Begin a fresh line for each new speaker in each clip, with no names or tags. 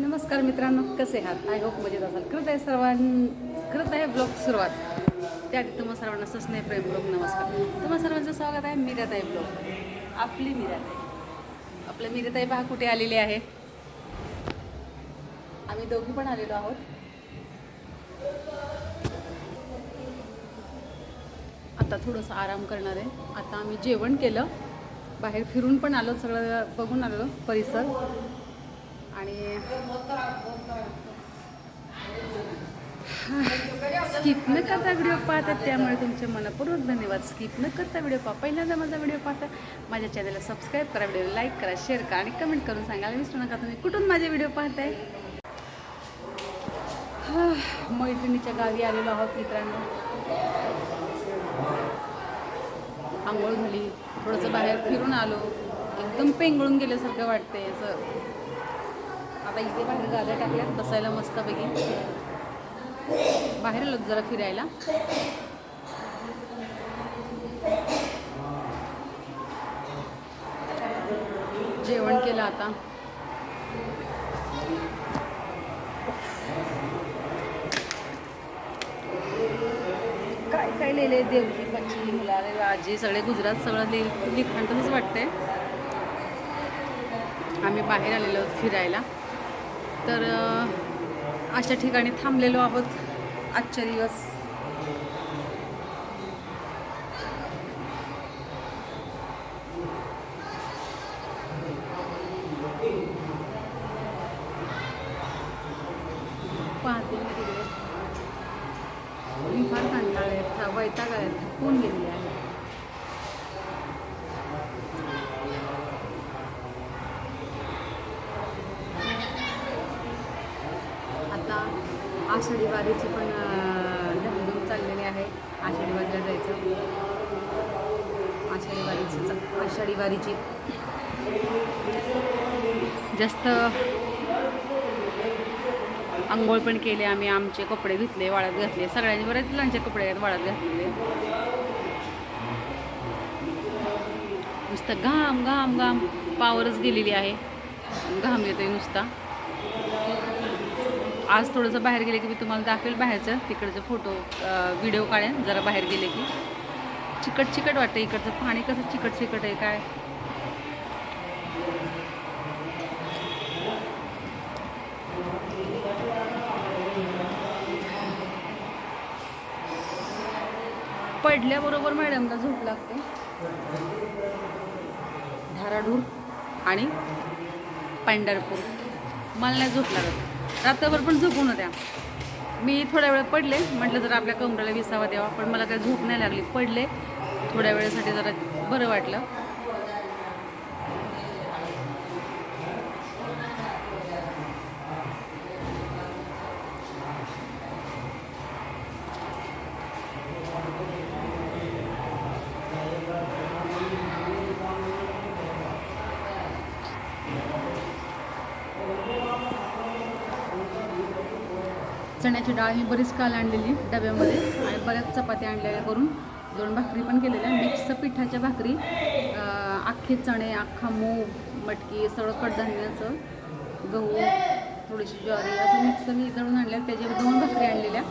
नमस्कार मित्रांनो कसे आहात? आय होप मजेत असाल. करत आहे सर्वां करत आहे ब्लॉग सुरुवात. त्याआधी तुम्हा सर्वांना सस्ने प्रेम ब्लॉग नमस्कार. तुम्हा सर्वांचं स्वागत आहे मीराताई ब्लॉग आपली मीराताई. आपल्या मीराताई पहा कुठे आलेली आहे. आम्ही दोघी पण आलेलो आहोत. आता थोडंसं आराम करणार आहे. आता आम्ही जेवण केलं. बाहेर फिरून पण आलो सगळं बघून आलो परिसर. आणि स्किप न करता व्हिडिओ पाहतात त्यामुळे तुमचे मनपूर्वक धन्यवाद. स्किप न करता व्हिडिओ पहा. पहिल्यांदा माझा व्हिडिओ पाहता माझ्या चॅनलला सबस्क्राईब करा व्हिडिओ लाईक करा शेअर करा आणि कमेंट करून सांगायला विसरू नका तुम्ही कुठून माझे व्हिडिओ पाहताय? मैत्रिणीच्या गावी आलेलो आहोत मित्रांनो. आंघोळ झाली. थोडंसं बाहेर फिरून आलो. एकदम पेंगळून गेल्यासारखं वाटतंय. असं आता इथे बाहेर गाद्या टाकल्यात बसायला मस्तपैकी. बाहेर आलो जरा फिरायला. जेवण केलं आता. काय काय लिहिले देवजी पच्ची मुलारे आजी सगळे गुजरात सगळं लिह लिखाण तसंच वाटतंय. आम्ही बाहेर आलेलो फिरायला. तर अशा ठिकाणी थांबलेलो आहोत. आजच्या दिवस. पाहते मी तिकडे. मी फार कंटाळे आहेत वैताग आहेत थकून गेले आषाढी वारीची पण अं, धामधूम चाललेली आहे. आषाढी वारीला जायचं. आषाढी वारीची आषाढी वारीची. जास्त आंघोळ पण केले आम्ही. आमचे कपडे धुतले वाळत घातले. सगळ्यांचे बरेच जणांचे कपडे आहेत वाळत घातलेले. नुसतं घाम घाम घाम. पावरच गेलेली आहे. घाम येतोय नुसता. आज थोडंसं बाहेर गेले की मी तुम्हाला दाखवेल बाहेरचं. तिकडचं फोटो व्हिडिओ काढेन जरा बाहेर गेले की. चिकट चिकट वाटतं इकडचं. पाणी कसं चिकट चिकट आहे काय? पडल्याबरोबर मॅडमला झोप लागते. धाराडूर आणि पंढरपूर. मला नाही झोप लागत. रात्रभर पण झोपू होत्या मी थोड्या वेळ पडले. म्हटलं जरा आपल्या कमराला विसावा द्यावा पण मला काही झोप नाही लागली. पडले. थोड्या वेळेसाठी जरा बरं वाटलं. चण्याची डाळ ही बरीच काल आणलेली डब्यामध्ये आणि बऱ्याच चपात्या आणलेल्या करून दोन भाकरी पण केलेल्या. मिक्स पिठाच्या भाकरी अख्खे चणे अख्खा मूग मटकी सगळं कडधान्याचं गहू थोडीशी ज्वारी असं मिक्स मी दळून आणल्या त्याच्यावर दोन भाकरी आणलेल्या.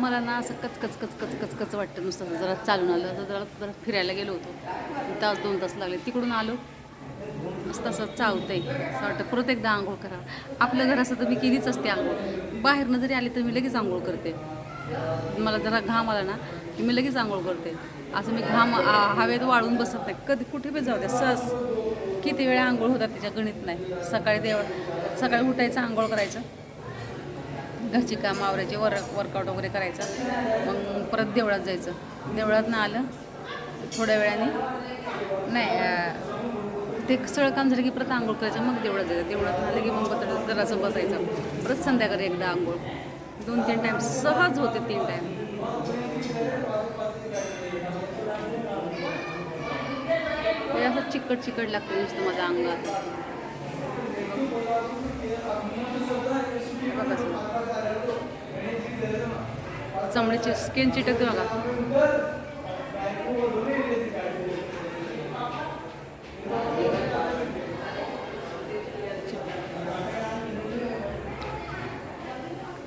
मला ना असं कचकच कचकच कचकच वाटतं नुसतं. जरा चालून आलं तर जरा जरा फिरायला गेलो होतो. तास दोन तास लागले. तिकडून आलो. मस्त असं चावतं आहे असं वाटतं परत एकदा आंघोळ करा आपलं घर असं तर मी केलीच असते आंघोळ. बाहेरनं जरी आले तर मी लगेच आंघोळ करते. मला जरा घाम आला ना की मी लगेच आंघोळ करते. असं मी घाम हवेत वाळून बसत नाही. कधी कुठे बी जाऊ द्या. सहज. किती वेळा आंघोळ होतात त्याच्या गणित नाही. सकाळी देव सकाळी उठायचं आंघोळ करायचं. घरची कामं आवरायचे वर वर्कआउट वगैरे करायचं. मग परत देवळात जायचं. देवळात ना आलं थोड्या वेळाने नाही ते सगळं काम झालं की परत आंघोळ करायचं मग देवळात जायचं. देवळात आलं की मग परत जरासं बसायचं. परत संध्याकाळी एकदा आंघोळ. दोन तीन टाईम सहज होते तीन टाईम असं चिकट चिकट लागतं नुसतं माझ्या अंगात हे बघा असं. चमड्याची स्किन चिटकते बघा.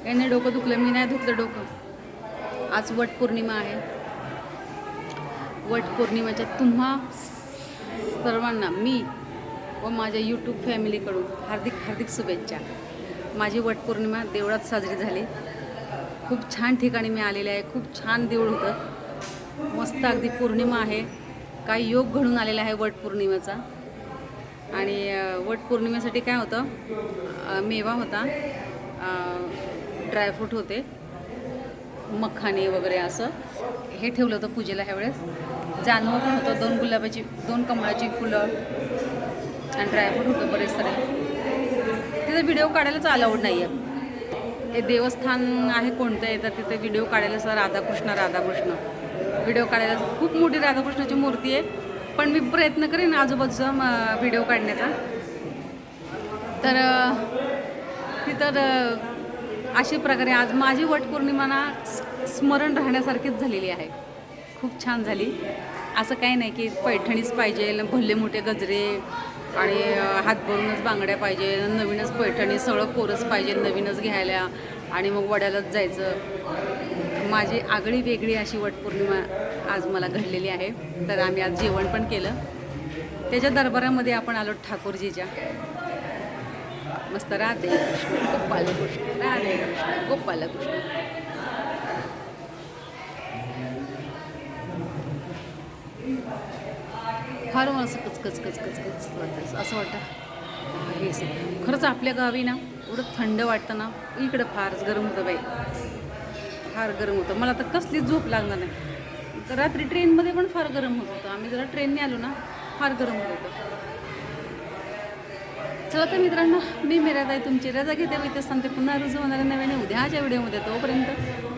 याने डोकं दुखलं मी नाही धुतलं डोकं. आज वट पौर्णिमा आहे. वट पौर्णिमेच्या तुम्हा सर्वांना मी व माझ्या यूट्यूब फॅमिलीकडून हार्दिक हार्दिक शुभेच्छा. माझी वट पौर्णिमा देवळात साजरी झाली. खूप छान ठिकाणी मी आलेले आहे. खूप छान देऊळ होतं. मस्त अगदी पौर्णिमा आहे. काही योग घडून आलेला आहे वटपौर्णिमेचा आणि वटपौर्णिमेसाठी काय होतं? मेवा होता. ड्रायफ्रूट होते. मखाने वगैरे असं. हे ठेवलं होतं पूजेला ह्यावेळेस. जानवं पण होतं. दोन गुलाबाची दोन कमळाची फुलं आणि ड्रायफ्रूट होतं बरेच सारे. त्याचा व्हिडिओ काढायलाच अलाउड नाही आहे ते देवस्थान आहे कोणतं आहे? तर तिथे व्हिडिओ काढायला असं राधाकृष्ण राधाकृष्ण. व्हिडिओ काढायला खूप मोठी राधाकृष्णाची मूर्ती आहे. पण मी प्रयत्न करेन आजूबाजूचा म- व्हिडिओ काढण्याचा. तर तिथं अशा प्रकारे आज माझी वटपौर्णिमा ना स्मरण राहण्यासारखीच झालेली आहे. खूप छान झाली. असं काही नाही की पैठणीच पाहिजे भल्ले मोठे गजरे आणि हातभरूनच बांगड्या पाहिजे नवीनच पैठणी सगळं कोरस पाहिजे नवीनच घ्यायला आणि मग वड्यालाच जायचं. माझी आगळी वेगळी अशी वटपौर्णिमा आज मला घडलेली आहे. तर आम्ही आज जेवण पण केलं. त्याच्या दरबारामध्ये आपण आलो ठाकूरजीच्या. मस्त राधे कृष्ण गोपाल कृष्ण राधे कृष्ण गोपाल फार मला असं कचकच कचकच कच वाटतं. असं वाटतं हे सगळं." खरंच आपल्या गावी ना एवढं थंड वाटतं ना इकडं फारच गरम होतं बाई. फार गरम होतं. मला तर कसलीच झोप लागणार नाही. तर रात्री ट्रेनमध्ये पण फार गरम होत होतं. आम्ही जरा ट्रेनने आलो ना फार गरम होत होतं. चला तर मित्रांनो मी मिराताई तुमची रजा घेते. मी ते सांगते पुन्हा रुजू होणाऱ्या नव्याने उद्याच्या व्हिडिओमध्ये तोपर्यंत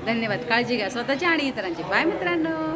धन्यवाद. काळजी घ्या. स्वतःची आणि इतरांची. बाय मित्रांनो.